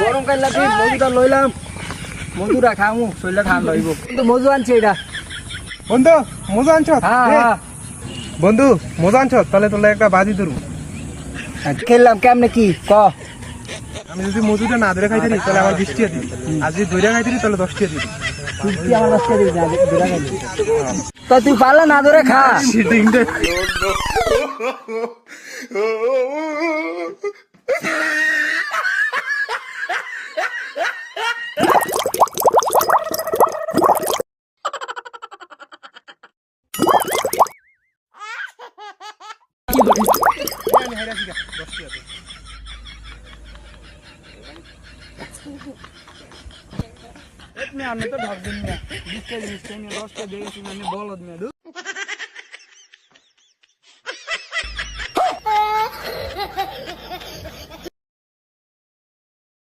গরম কাল লাগি মধুটা লইলাম মধুটা খামু শরীরটা ঠান্ডা হইব কিন্তু মধু আনছে এটা বন্ধু মজা আনছ? হ্যাঁ বন্ধু মজা আনছ? তাহলে তোলে একটা বাজি ধরু খেললাম কেমনে কি ক? আমি যদি মজুটা না ধরে খাইতে তাহলে আমার বিশ টাকা দিবি আর যদি ধরে খাইতে তাহলে দশ টাকা দিবি তো তুই পারলে না ধরে খা। আমি তো ভাববেন না বিশটা জিনিসটা নিয়ে দশটা দেখেছি মানে বলদ মেয়ে